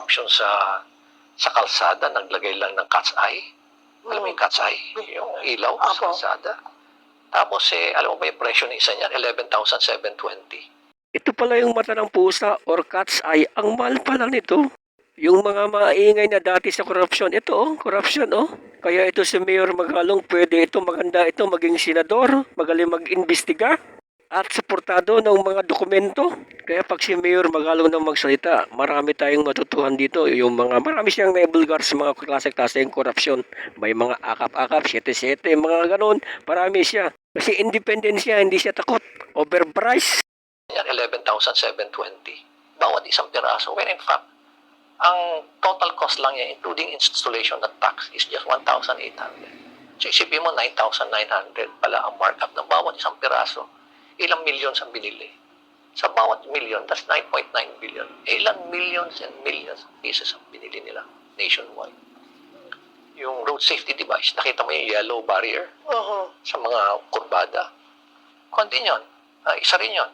corruption sa sa kalsada, naglagay lang ng cat's eye. Alam mo yung cat's eye? Yung ilaw sa Apo. kalsada. Tapos eh, alam mo ba yung presyo ng isa niyan? 11,720. Ito pala yung mata ng pusa or cat's eye. Ang mahal pala nito. Yung mga maingay na dati sa korupsyon. Ito oh, korupsyon oh. Kaya ito si Mayor Magalong, pwede ito maganda ito maging senador, magaling mag-imbestiga at suportado ng mga dokumento. Kaya pag si Mayor Magalong na magsalita, marami tayong matutuhan dito. Yung mga, marami siyang naibulgar sa mga klase-klase ng korupsyon. May mga akap-akap, 7-7, mga ganon. Marami siya. Kasi independent siya, hindi siya takot. Overpriced. Yan, 11,720. Bawat isang piraso. When in fact, ang total cost lang niya, including installation at tax, is just 1,800. So isipin mo, 9,900 pala ang markup ng bawat isang piraso. Ilang millions ang binili? Sa bawat million, that's 9.9 billion. Eh, ilang millions and millions of pieces ang binili nila nationwide. Yung road safety device, nakita mo yung yellow barrier Oo. sa mga kurbada. Kundi yun, ah, isa rin yun.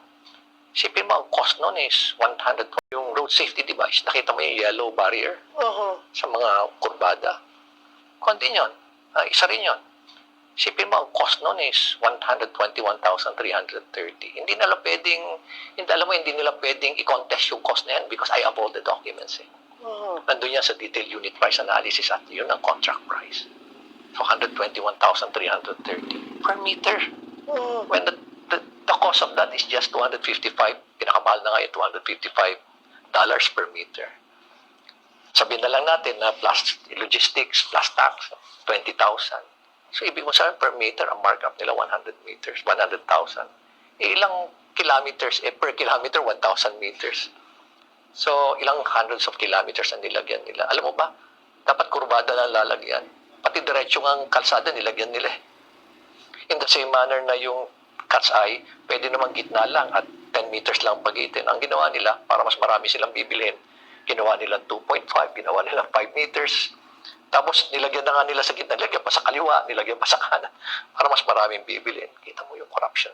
Sipin mo, ang cost nun is 100. Yung road safety device, nakita mo yung yellow barrier Oo. sa mga kurbada. Kundi yun, ah, isa rin yun. Sipin mo, ang cost nun is 121,330. Hindi nila pwedeng, hindi, alam mo, hindi nila pwedeng i-contest yung cost na yan because I have all the documents. Eh. Oo. Nandun yan sa detailed unit price analysis at yun ang contract price. So, 121,330 per meter. Oo. When the, the, the cost of that is just 255, pinakamahal na ngayon, 255 dollars per meter. Sabihin na lang natin na plus logistics, plus tax, 20,000. So, ibig mo sabihin per meter, ang markup nila 100 meters, 100,000. Eh, ilang kilometers, eh, per kilometer, 1,000 meters. So, ilang hundreds of kilometers ang nilagyan nila. Alam mo ba, dapat kurbada na lalagyan. Pati diretso ang kalsada nilagyan nila eh. In the same manner na yung cat's eye, pwede namang gitna lang at 10 meters lang pagitin. Ang ginawa nila, para mas marami silang bibilhin, ginawa nila 2.5, ginawa nila 5 meters. Tapos nilagyan na nga nila sa gitna, nilagyan pa sa kaliwa, nilagyan pa sa kanan, para mas maraming bibilhin. Kita mo yung corruption.